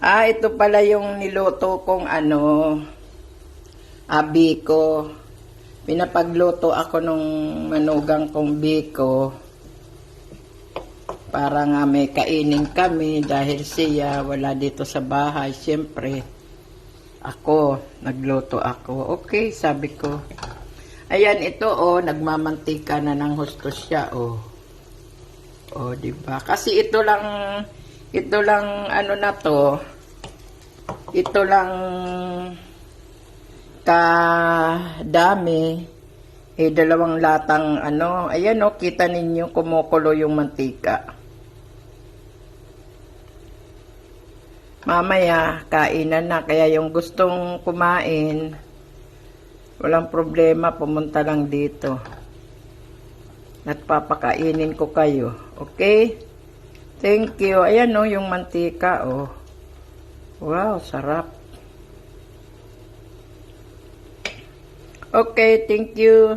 Ah, ito pala yung niluto kong ano, abiko. Pinapagluto ako nung manugang kong biko. Para nga may kainin kami dahil siya wala dito sa bahay. Siyempre, ako, nagluto ako. Okay, sabi ko. Ayan, ito oh, nagmamantika na ng husto siya oh. Oh, di ba? Kasi ito lang ito lang ano na to. Ito lang ka dami. Eh dalawang latang ano, ayan oh, kita ninyo kumukulo yung mantika. Mamaya, kainan na. Kaya yung gustong kumain, walang problema, pumunta lang dito. At papakainin ko kayo. Okay? Thank you. Ayan oh, yung mantika oh. Wow, sarap. Okay, thank you.